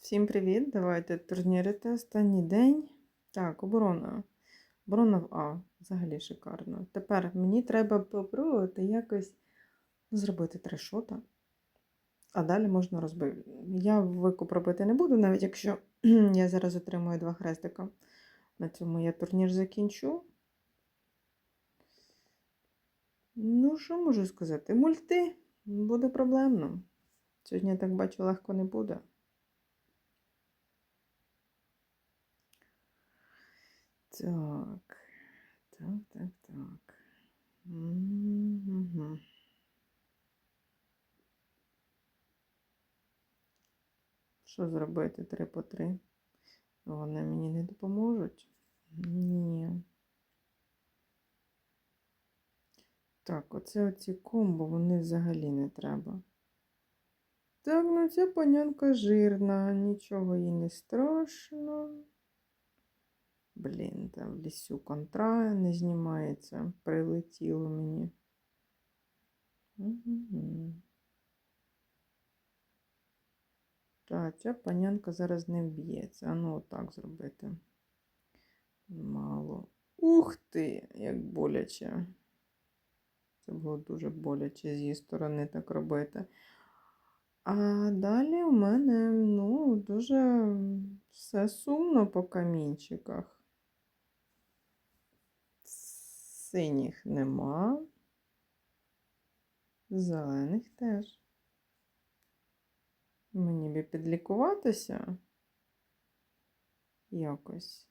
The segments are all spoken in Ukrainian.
Всім привіт! Давайте турнірити останній день. Так, оборона. Оборона в А. Взагалі шикарно. Тепер мені треба попробувати якось зробити три шота. А далі можна розбити. Я викуп робити не буду, навіть якщо я зараз отримую два хрестика. На цьому я турнір закінчу. Ну, що можу сказати? Мульти буде проблемно. Сьогодні, я так бачу, легко не буде. Так, так, так, так. Угу. Що зробити три по три? Вони мені не допоможуть? Ні. Так, оце оці комбо, вони взагалі не треба. Так, ну ця панянка жирна, нічого їй не страшно. Блін, там в лісю контра не знімається. Прилетіло мені. Угу. Так, ця панянка зараз не вб'ється. А ну отак зробити. Мало. Ух ти, як боляче. Це було дуже боляче з її сторони так робити. А далі у мене, ну, дуже все сумно по камінчиках. Синіх нема. Зелених теж. Мені би підлікуватися якось.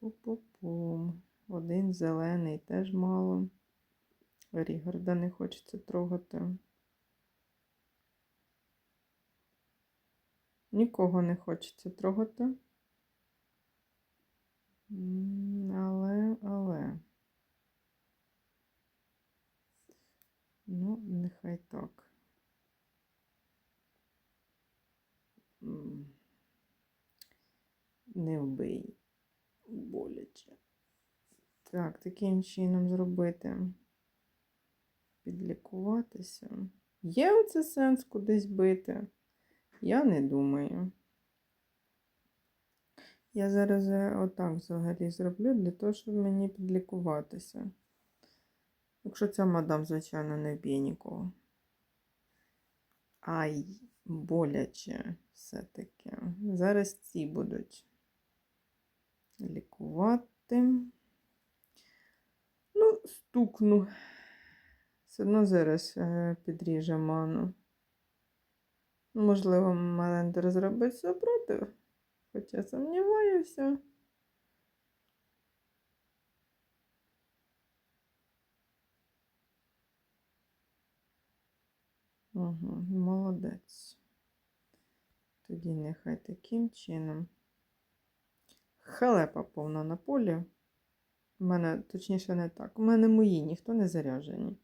Пу-пу-пум. Один зелений теж мало. Рігарда не хочеться трогати. Нікого не хочеться трогати. Але, але. Ну, нехай так. Не вбий. Боляче. Так, таким чином зробити. Підлікуватися. Є оце сенс кудись бити? Я не думаю. Я зараз е, отак взагалі зроблю для того, щоб мені підлікуватися. Якщо ця мадам, звичайно, не вб'є нікого. Ай, боляче все-таки. Зараз ці будуть лікувати. Ну, стукну. Все одно зараз е, підріже ману. Можливо, Мелендер зробить супротив, хоча сумніваюся. Угу, молодець. Тоді нехай таким чином. Халепа повна на полі. У мене, точніше, не так. У мене мої ніхто не заряджені.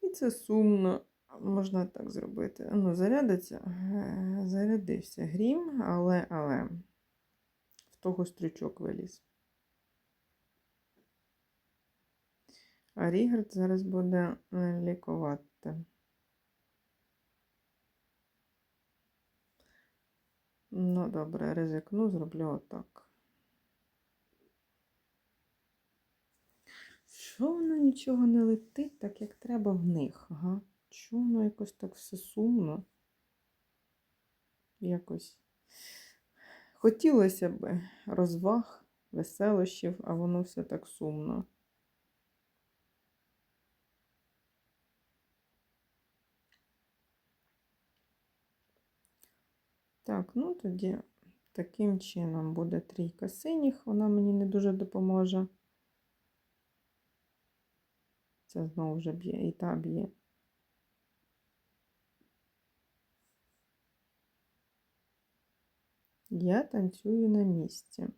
І це сумно. Можна так зробити. Ну, зарядиться, Е, зарядився грім, але, але в того стрічок виліз. А Рігард зараз буде е, лікувати. Ну, добре, ризикну, зроблю отак. Що воно нічого не летить, так як треба в них, ага. Чого воно якось так все сумно? Якось. Хотілося б розваг, веселощів, а воно все так сумно. Так, ну тоді таким чином буде трійка синіх, вона мені не дуже допоможе. Це знову вже б'є і та б'є. Я танцюю на місці.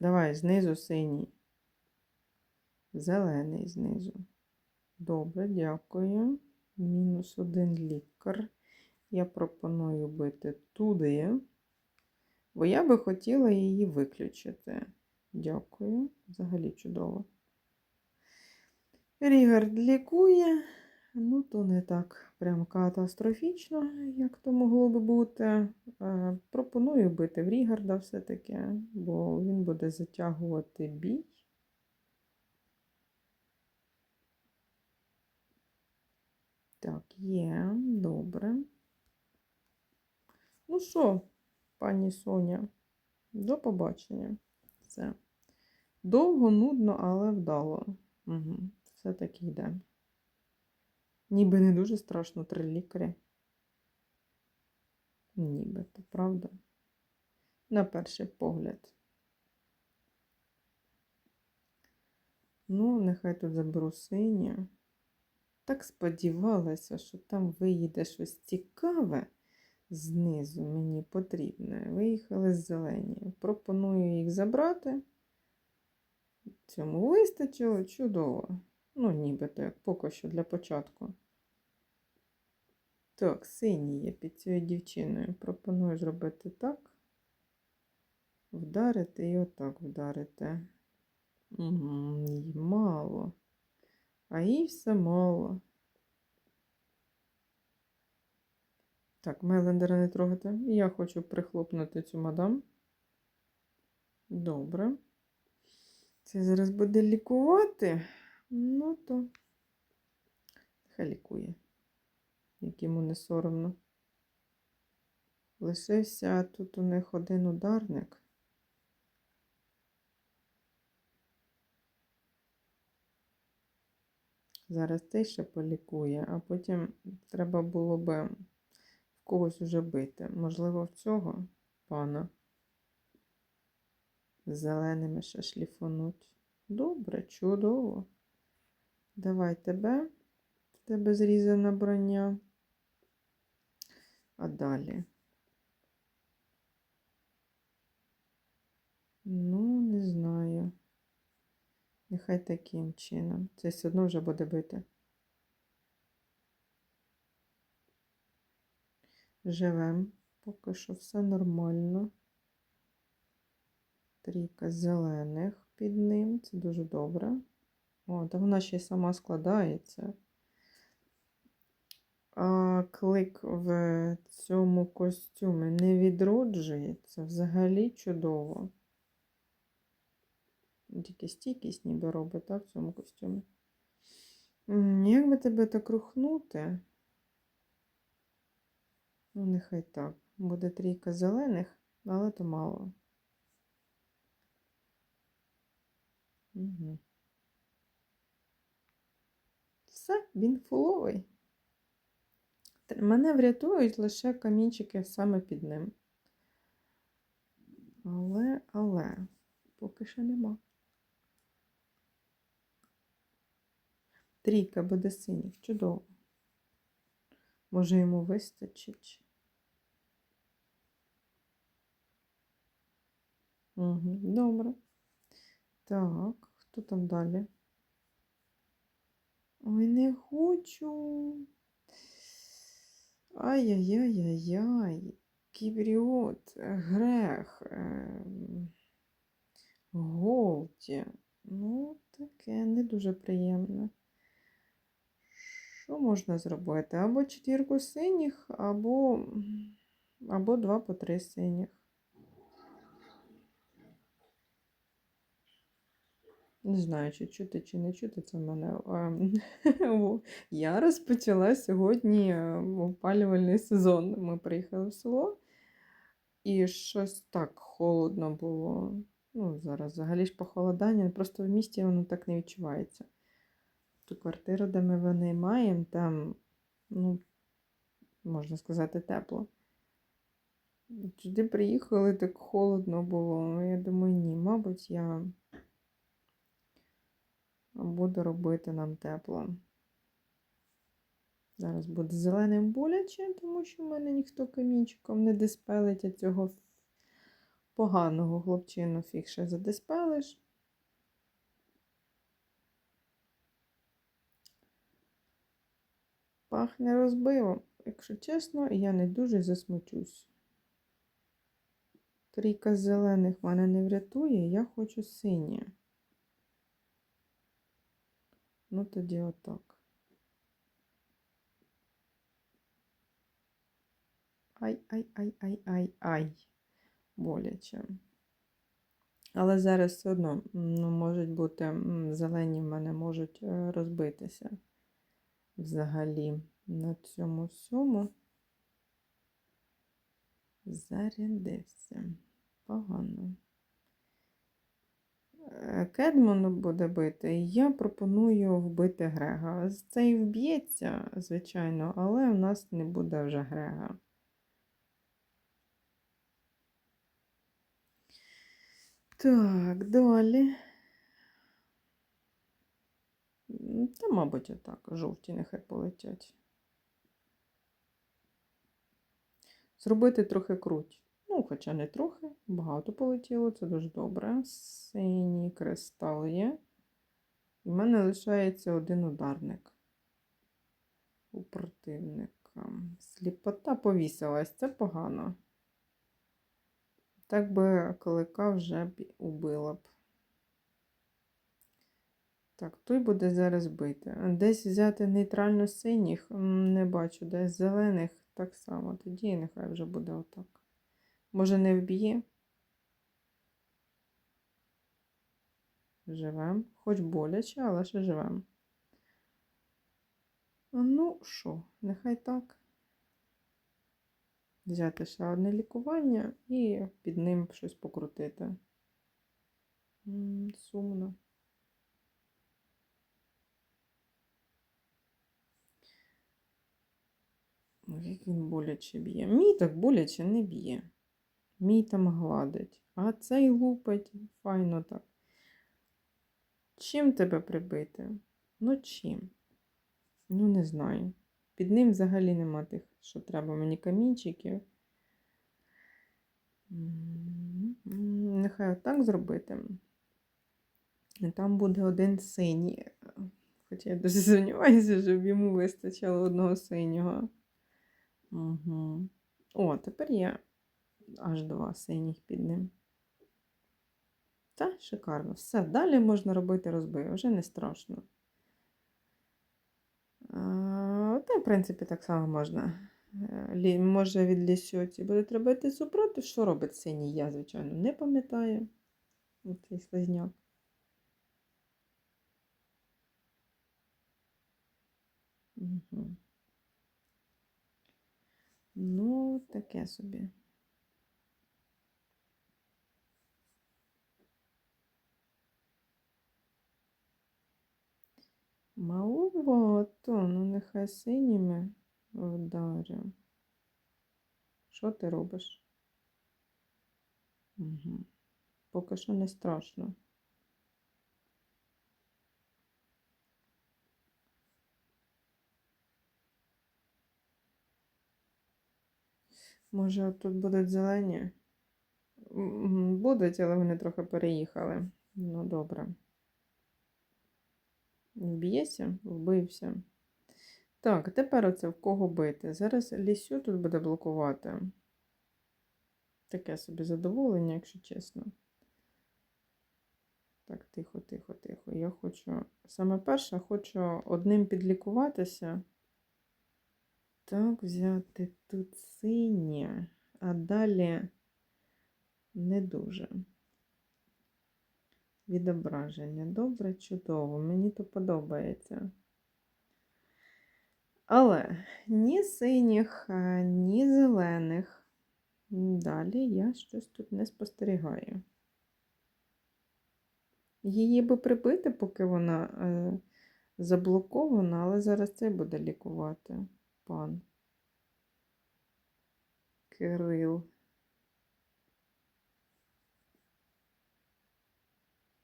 Давай знизу синій. Зелений знизу. Добре, дякую. Мінус один лікар. Я пропоную бити туди, бо я би хотіла її виключити. Дякую. Взагалі чудово. Рігард лікує, ну то не так прям катастрофічно, як то могло би бути. Е, Пропоную бити Рігарда все-таки, бо він буде затягувати бій. Так, є, добре. Ну що, пані Соня, до побачення. Все. Довго, нудно, але вдало. Угу. Все-таки йде. Ніби не дуже страшно три лікарі. Ніби, то правда. На перший погляд. Ну, нехай тут заберу синє. Так сподівалася, що там виїде щось цікаве знизу мені потрібне. Виїхали з зелені. Пропоную їх забрати. Цьому вистачило чудово. Ну, нібито, як поки що для початку. Так, синій є під цією дівчиною. Пропоную зробити так. Вдарити і отак вдарити. Угу, їй мало. А їй все мало. Так, Мелендера не трогати. Я хочу прихлопнути цю мадам. Добре. Це зараз буде лікувати. Ну то хай лікує, як йому не соромно. Лишився тут у них один ударник. Зараз той ще полікує, а потім треба було би в когось уже бити. Можливо, в цього пана з зеленими ще шліфануть. Добре, чудово. Давай тебе, тебе зрізана броня. А далі. Ну, не знаю. Нехай таким чином. Це все одно вже буде бити. Живем. Поки що все нормально. Трійка зелених під ним. Це дуже добре. О, та вона ще й сама складається. А клик в цьому костюмі не відроджується. Взагалі чудово. Тільки стійкість ніби робить, так, в цьому костюмі. Як би тебе так рухнути? Ну, нехай так. Буде трійка зелених, але то мало. Угу. Все, він фуловий. Мене врятують лише камінчики саме під ним. Але, але, поки що нема. Трійка буде синіх, чудово. Може йому вистачить. Угу, добре. Так, хто там далі? Ой, не хочу. Ай-яй-яй-яй-яй. Кібріот, грех. ем, Голді. Ну, таке не дуже приємне. Що можна зробити? Або четвірку синіх, або, або два по три синіх. Не знаю, чи чути, чи не чути це в мене. ем, Я розпочала сьогодні е, опалювальний сезон. Ми приїхали в село, і щось так холодно було. Ну, зараз взагалі ж похолодання, просто в місті воно так не відчувається. Ту квартиру, де ми винаймаємо, там, ну, можна сказати, тепло. Туди приїхали, так холодно було. Я думаю, ні, мабуть, я буду робити нам тепло. Зараз буде зеленим боляче, тому що в мене ніхто камінчиком не диспелить, а цього поганого хлопчину фіг ще задиспелиш. Пахне розбивом. Якщо чесно, я не дуже засмучусь. Трійка зелених мене не врятує, я хочу синє. Ну тоді отак. Ай, ай, ай, ай, ай, ай. Боляче. Але зараз все одно, ну, можуть бути, зелені в мене можуть е, розбитися взагалі на цьому всьому. Зарядився. Погано. Е, Кедмону буде бити, і я пропоную вбити Грега. З- Цей вб'ється, звичайно, але у нас не буде вже Грега. Так, далі. Та, мабуть, отак. Жовті нехай полетять. Зробити трохи круть. Ну, хоча не трохи, багато полетіло, це дуже добре. Синій кристал є. У мене лишається один ударник у противника. Сліпота повісилась, це погано. Так би клика вже б убила б. Так, той буде зараз бити. Десь взяти нейтрально синіх, не бачу, десь зелених так само. Тоді нехай вже буде отак. Може, не вб'є? Живем. Хоч боляче, але ще живем. Ну що, нехай так. Взяти ще одне лікування і під ним щось покрутити. Сумно. Як він боляче б'є. Мій так боляче не б'є. Мій там гладить. А цей лупить файно так. Чим тебе прибити? Ну чим? Ну, не знаю. Під ним взагалі нема тих, що треба мені камінчиків. Нехай отак зробити. Там буде один синій. Хоча я дуже сумніваюся, щоб йому вистачило одного синього. Угу. О, тепер є аж два синіх під ним. Та, шикарно. Все, далі можна робити розбив, вже не страшно. Та, в принципі, так само можна. Е, Лі, може від лісьоці буде робити супротив. Що робить синій? Я, звичайно, не пам'ятаю. Цей слизняк. Угу. Ну, таке собі. Маловато, ну нехай синіми вдарю. Що ти робиш? Угу. Поки що не страшно. Може, тут будуть зелені? Будуть, але вони трохи переїхали. Ну, добре. Вб'єся? Вбився. Так, тепер оце в кого бити. Зараз лісю тут буде блокувати. Таке собі задоволення, якщо чесно. Так, тихо, тихо, тихо. Я хочу. Саме перше, хочу одним підлікуватися. Так, взяти тут синє, а далі не дуже. Відображення. Добре, чудово. Мені то подобається. Але ні синіх, ні зелених. Далі я щось тут не спостерігаю. Її би прибити, поки вона е, заблокована, але зараз це буде лікувати пан Кирил.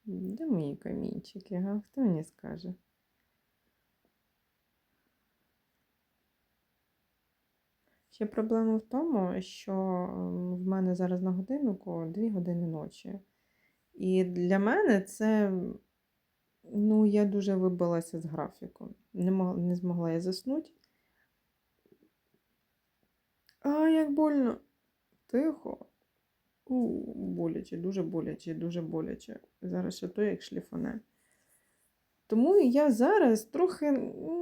Де мої камінчики, га? Хто мені скаже? Ще проблема в тому, що в мене зараз на годиннику 2 години ночі. І для мене це, ну, я дуже вибилася з графіку. Не, мог, не змогла я заснути. А, як больно. Тихо. У, боляче, дуже боляче, дуже боляче. Зараз ще то як шліфане. Тому я зараз трохи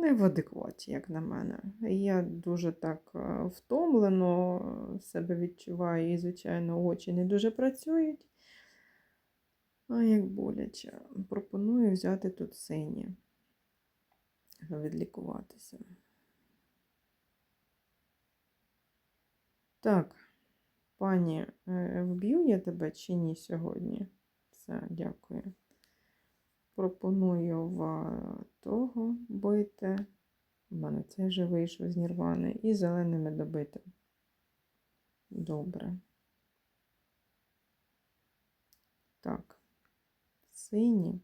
не в адекваті, як на мене. Я дуже так е, втомлено себе відчуваю, і, звичайно, очі не дуже працюють. А як боляче. Пропоную взяти тут сині, відлікуватися. Так, пані, е, вб'ю я тебе чи ні сьогодні? Все, дякую. Пропоную в того бити. У мене цей вже вийшов з Нірвани. І зеленими добити. Добре. Так. Сині.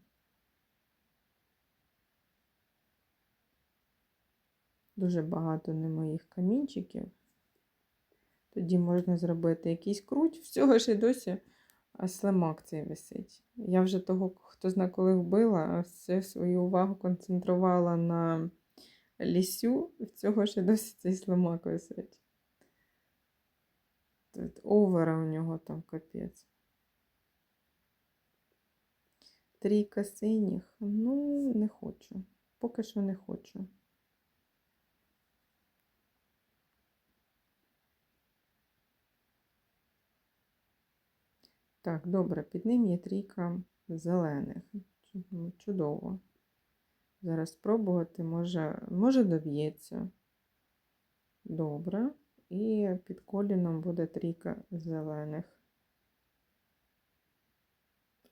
Дуже багато не моїх камінчиків. Тоді можна зробити якийсь круть. Всього ж і досі слимак цей висить. Я вже того, хто зна коли вбила, а все свою увагу концентрувала на лісю, в цього ще досі цей слимак висить. Тут овера у нього там капець. Трійка синіх. Ну, не хочу. Поки що не хочу. Так, добре, під ним є трійка зелених. Чудово. Зараз спробувати, може, може доб'ється. Добре. І під коліном буде трійка зелених.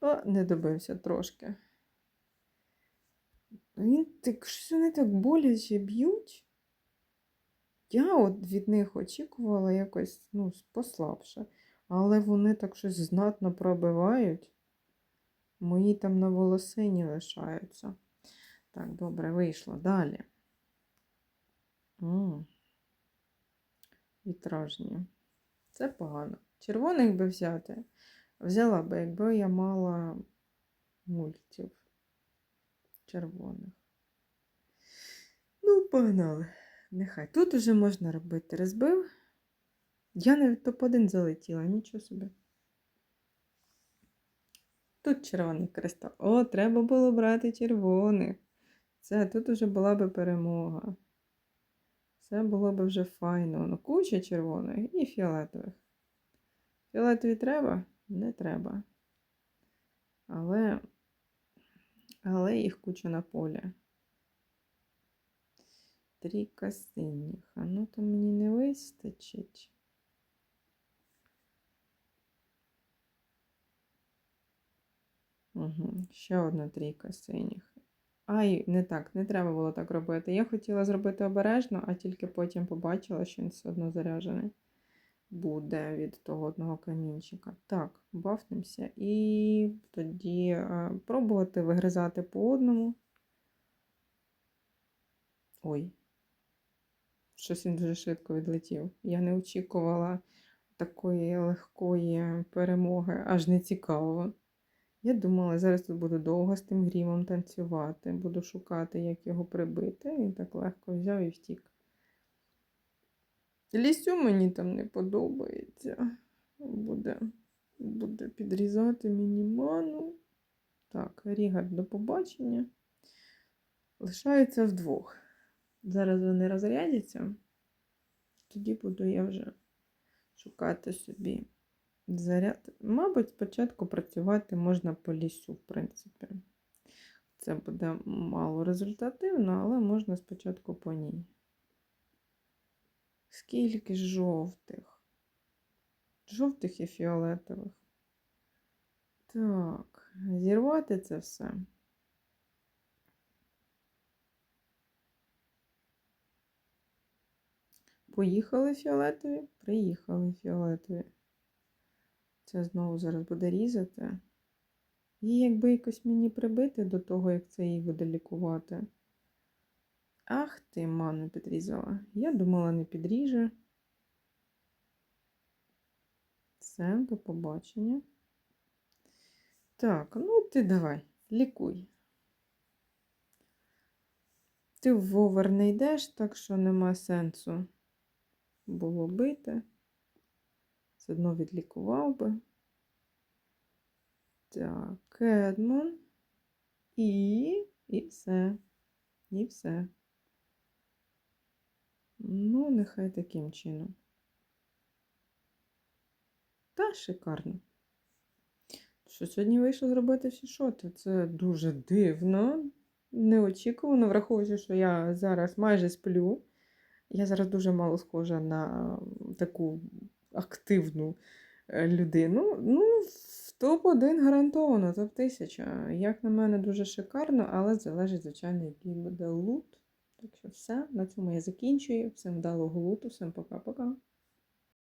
О, не добився трошки. Він так, щось вони так боляче б'ють. Я от від них очікувала якось ну, послабше. Але вони так щось знатно пробивають. Мої там на волосині лишаються. Так, добре, вийшло. Далі. Вітражні. Це погано. Червоних би взяти. Взяла би, якби я мала мультів червоних. Ну, погнали. Нехай. Тут уже можна робити розбив. Я навіть топ-1 залетіла, нічого собі. Тут червоний кристал. О, треба було брати червоних. Це тут уже була би перемога. Це було б вже файно. Ну, куча червоних і фіолетових. Фіолетові треба? Не треба. Але, але їх куча на полі. Трійка синіх. А ну то мені не вистачить. Угу. Ще одна трійка синіх. Ай, не так, не треба було так робити. Я хотіла зробити обережно, а тільки потім побачила, що він все одно заряджений буде від того одного камінчика. Так, бафнемося. І тоді е, пробувати вигризати по одному. Ой, щось він дуже швидко відлетів. Я не очікувала такої легкої перемоги, аж не цікаво. Я думала, зараз тут буду довго з тим грімом танцювати, буду шукати, як його прибити. Він так легко взяв і втік. Лісю мені там не подобається. Буде, буде підрізати мені ману. Так, Рігар, до побачення. Лишаються вдвох. Зараз вони розрядяться. Тоді буду я вже шукати собі заряд. Мабуть, спочатку працювати можна по лісу, в принципі. Це буде мало результативно, але можна спочатку по ній. Скільки жовтих? Жовтих і фіолетових. Так, зірвати це все. Поїхали фіолетові? Приїхали фіолетові. Це знову зараз буде різати. І якби якось мені прибити до того, як це її буде лікувати. Ах ти, ману, підрізала. Я думала, не підріже. Все, до побачення. Так, ну ти давай, лікуй. Ти в овер не йдеш, так що нема сенсу було бити. Все одно відлікував би. Так, Кедман. І І все. І все. Ну, нехай таким чином. Та шикарно. Що сьогодні вийшло зробити всі шоти? Це дуже дивно, неочікувано, враховуючи, що я зараз майже сплю. Я зараз дуже мало схожа на таку активну е, людину. Ну, в топ-1 гарантовано, топ-1000. Як на мене, дуже шикарно, але залежить, звичайно, який буде лут. Так що все, на цьому я закінчую. Всім вдалого луту, всім пока-пока.